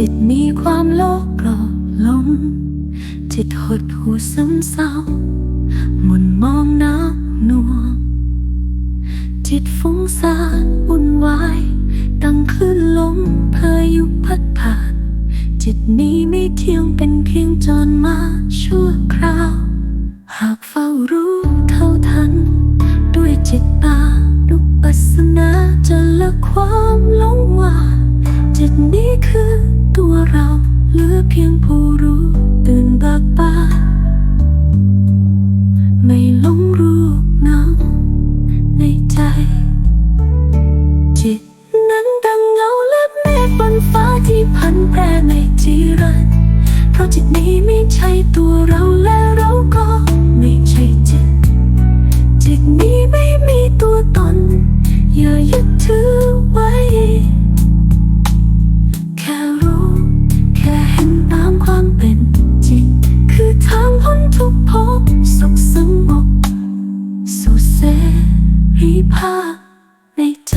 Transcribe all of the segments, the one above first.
จิตมีความโลภกรอลง จิตหดหูซึมเศร้าหมุนมองน้ำนัว จิตฟุ้งซ่านวุ่นวายตั้งคลื่นลมพายุพัดผ่าน จิตนี้ไม่เที่ยงเป็นเพียงจรมาชั่วคราว หากเฝ้ารู้เท่าทัน ด้วยจิตตาดุปัสนาจะละความหลงว่า จิตนี้คือ ตัวเราเหลือเพียงผู้รู้ตื่นเบิกบานไม่หลงรูปเงาในใจ จิตนั้นดังเงาและเมฆบนฟ้าที่พันแปรในจีรันเพราะจิตนี้ไม่ใช่ตัวเรา ภาพในใจ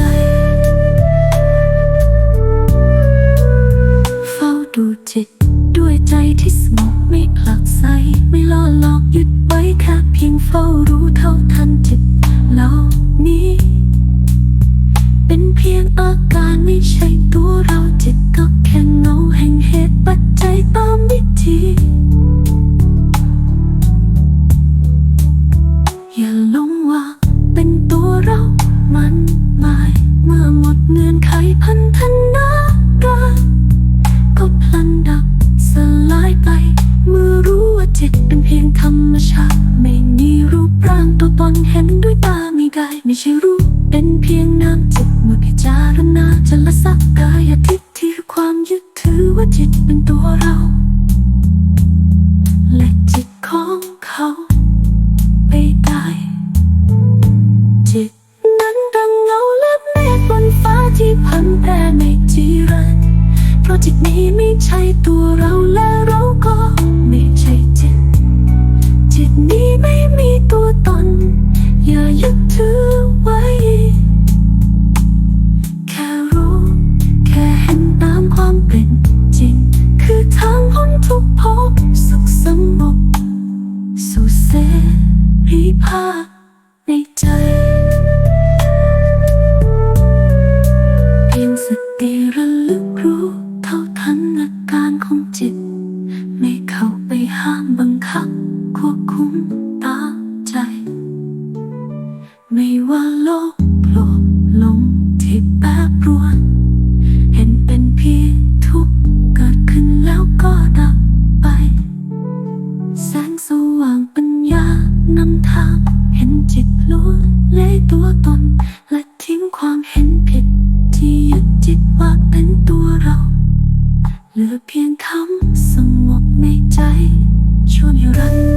เฝ้าดูจิตด้วยใจที่สงบไม่ผลักไสไม่ล่อหลอกยึดไว้แค่เพียงเฝ้ารู้เท่าทันจิตเหล่านี้ เป็นเพียงอาการไม่ใช่ตัวเรา เงื่อนไขพันธนาการก็พลันดับสลายไป เมื่อรู้ว่าจิตเป็นเพียงธรรมชาติ ไม่มีรูปร่างตัวตนเห็นด้วยตาไม่กายไม่ใช่รูปเป็นเพียงนามจิตเมื่อพิจารณาจะละสักกายทิฏฐิคือความยึดถือว่าจิตเป็นตัวเรา ตัวเราและเราก็ไม่ใช่จิต จิตนี้ไม่มีตัวตน อย่ายึดถือไว้ แค่รู้ แค่เห็นตามความเป็นจริง คือทางพ้นทุกภพสุขสงบสู่เสรีภาพ ไม่เข้าไปห้ามบังคับ ควบคุมตามใจ ไม่ว่าโลกโกรธหลงที่แปรปรวน เห็นเป็นเพียงทุกข์เกิดขึ้นแล้วก็ดับไป แสงสว่างปัญญานำทาง เห็นจิตล้วนเลยตัวตน และทิ้งความเห็นผิด ที่ยึดจิตว่าเป็นตัวเรา เหลือเพียงคำ ใจชวนให้รัก